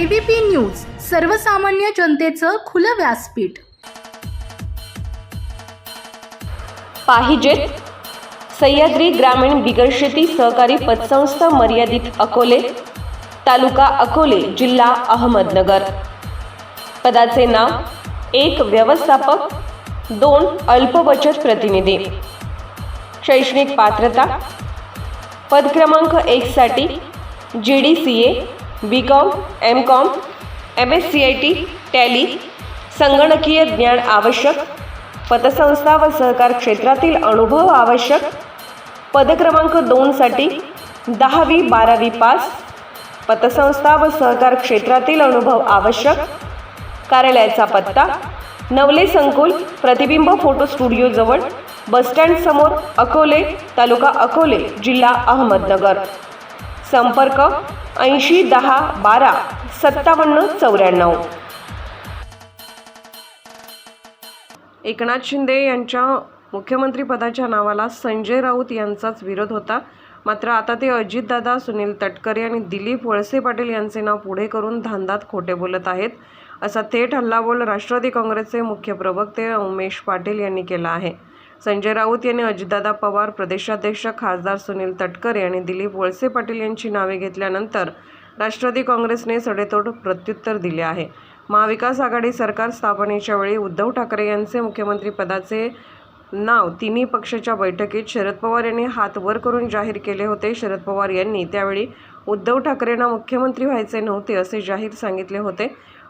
ABP news सर्वसामान्य जनतेचं खुलं व्यासपीठ. पाहिजेत सह्याद्री ग्रामीण बिगर शेती सहकारी पतसंस्था मर्यादित अकोले तालुका अकोले जिल्हा अहमदनगर. पदाचे नाव एक व्यवस्थापक दोन अल्पबचत प्रतिनिधी. शैक्षणिक पात्रता पद क्रमांक एकसाठी G D C A B com M com M S C I T tally संगणकीय ज्ञान आवश्यक पतसंस्था व सहकार क्षेत्रातील अनुभव आवश्यक पदक्रमांक दोनसाठी दहावी बारावी पास पतसंस्था व सहकार क्षेत्रातील अनुभव आवश्यक कार्यालयाचा पत्ता नवले संकुल प्रतिबिंब फोटो स्टुडिओजवळ बसस्टँडसमोर अकोले तालुका अकोले जिल्हा अहमदनगर. संपर्क ऐंशी दहा बारा सत्तावन्न चौऱ्याण्णव. एकनाथ शिंदे यांच्या मुख्यमंत्रीपदाच्या नावाला संजय राऊत यांचाच विरोध होता. मात्र आता ते अजितदादा सुनील तटकरे आणि दिलीप वळसे पाटील यांचे नाव पुढे करून धांदात खोटे बोलत आहेत असा थेट हल्लाबोल राष्ट्रवादी काँग्रेसचे मुख्य प्रवक्ते उमेश पाटील यांनी केला आहे. संजय राऊत यांनी अजितदादा पवार प्रदेशाध्यक्ष खासदार सुनील तटकरे आणि दिलीप वळसे पाटील यांची नावे घेतल्यानंतर राष्ट्रवादी काँग्रेसने सडेतोड प्रत्युत्तर दिले आहे. महाविकास आघाडी सरकार स्थापनेच्या वेळी उद्धव ठाकरे यांचे मुख्यमंत्रीपदाचे नाव तिन्ही पक्षाच्या बैठकीत शरद पवार यांनी हात वर करून जाहीर केले होते. शरद पवार यांनी त्यावेळी उद्धव ठाकरेंना मुख्यमंत्री व्हायचे नव्हते असे जाहीर सांगितले होते.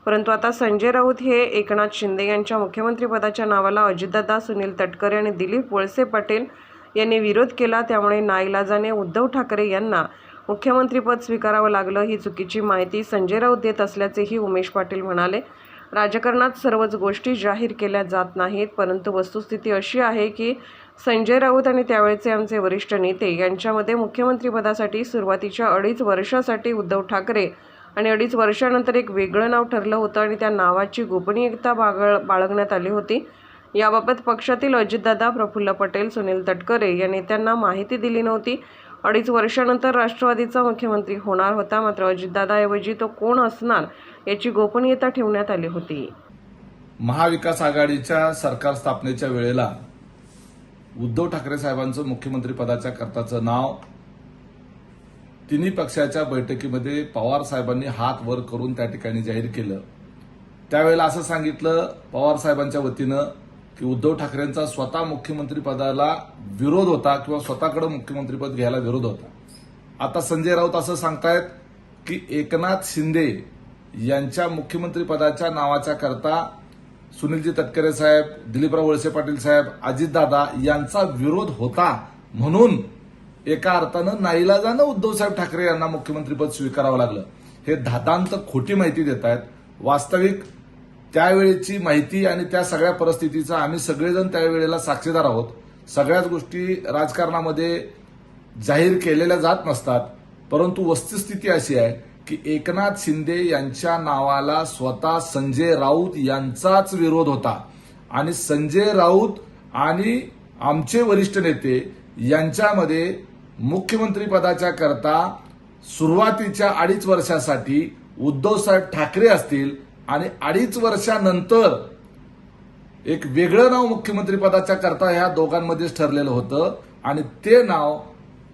परंतु आता संजय राऊत हे एकनाथ शिंदे यांच्या मुख्यमंत्रीपदाच्या नावाला अजितदादा सुनील तटकरे आणि दिलीप वळसे पाटील यांनी विरोध केला. त्यामुळे नाईलाजाने उद्धव ठाकरे यांना मुख्यमंत्रीपद स्वीकारावं लागलं. ही चुकीची माहिती संजय राऊत देत असल्याचेही उमेश पाटील म्हणाले. राजकारणात सर्वच गोष्टी जाहीर केल्या जात नाहीत परंतु वस्तुस्थिती अशी आहे की संजय राऊत आणि त्यावेळचे आमचे वरिष्ठ नेते यांच्यामध्ये मुख्यमंत्रीपदासाठी सुरुवातीच्या अडीच वर्षासाठी उद्धव ठाकरे आणि अडीच वर्षानंतर एक वेगळं नाव ठरलं होतं आणि त्या नावाची गोपनीयता बागळ बाळगण्यात आली होती. याबाबत पक्षातील अजितदादा प्रफुल्ल पटेल सुनील तटकरे या नेत्यांना माहिती दिली नव्हती. अडीच वर्षानंतर राष्ट्रवादीचा मुख्यमंत्री होणार होता मात्र अजितदादाऐवजी तो कोण असणार याची गोपनीयता ठेवण्यात आली होती. महाविकास आघाडीच्या सरकार स्थापनेच्या वेळेला उद्धव ठाकरे साहेबांचं मुख्यमंत्री पदाच्या करताचं नाव तिन्ही पक्षाच्या बैठकीमध्ये पवार साहेबांनी हात वर करून त्या ठिकाणी जाहीर केलं. त्यावेळेला असं सांगितलं पवार साहेबांच्या वतीनं की उद्धव ठाकरेंचा स्वतः मुख्यमंत्रीपदाला विरोध होता किंवा स्वतःकडे मुख्यमंत्रीपद घ्यायला विरोध होता. आता संजय राऊत असं सांगतायत की एकनाथ शिंदे यांच्या मुख्यमंत्रीपदाच्या नावाच्या करता सुनीलजी तटकरे साहेब दिलीपराव वळसे पाटील साहेब अजितदादा यांचा विरोध होता म्हणून एका अर्थानं नाईलाजानं उद्धवसाहेब ठाकरे यांना मुख्यमंत्रीपद स्वीकारावं लागलं. हे धातांत खोटी माहिती देत आहेत वास्तविक त्यावेळेची माहिती आणि त्या सगळ्या परिस्थितीचा आम्ही सगळेजण त्यावेळेला साक्षीदार आहोत. सगळ्याच गोष्टी राजकारणामध्ये जाहीर केलेल्या जात नसतात. परंतु वस्तुस्थिती अशी आहे की एकनाथ शिंदे यांच्या नावाला स्वतः संजय राऊत यांचाच विरोध होता. आणि संजय राऊत आणि आमचे वरिष्ठ नेते यांच्यामध्ये मुख्यमंत्री पदाच्या करता सुरुवातीच्या अडीच वर्षासाठी उद्धवसाहेब ठाकरे असतील आणि अडीच वर्षानंतर एक वेगळं नाव मुख्यमंत्री पदाच्या करता ह्या दोघांमध्येच ठरलेलं होतं. आणि ते नाव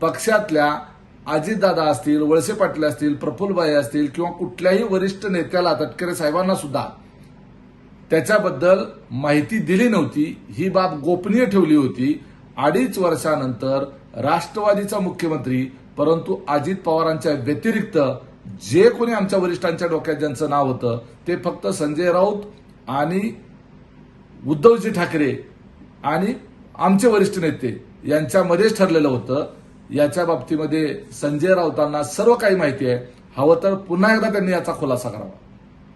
पक्षातल्या अजितदादा असतील वळसे पाटील असतील प्रफुल्लबाई असतील किंवा कुठल्याही वरिष्ठ नेत्याला तटकरे साहेबांना सुद्धा त्याच्याबद्दल माहिती दिली नव्हती. ही बाब गोपनीय ठेवली होती. अडीच वर्षानंतर राष्ट्रवादीचा मुख्यमंत्री परंतु अजित पवारांच्या व्यतिरिक्त जे कोणी आमच्या वरिष्ठांच्या डोक्यात ज्यांचं नाव होतं ते फक्त संजय राऊत आणि उद्धवजी ठाकरे आणि आमचे वरिष्ठ नेते यांच्यामध्येच ठरलेलं होतं. याच्या बाबतीमध्ये संजय राऊतांना सर्व काही माहिती आहे. हवं तर पुन्हा एकदा त्यांनी याचा खुलासा करावा.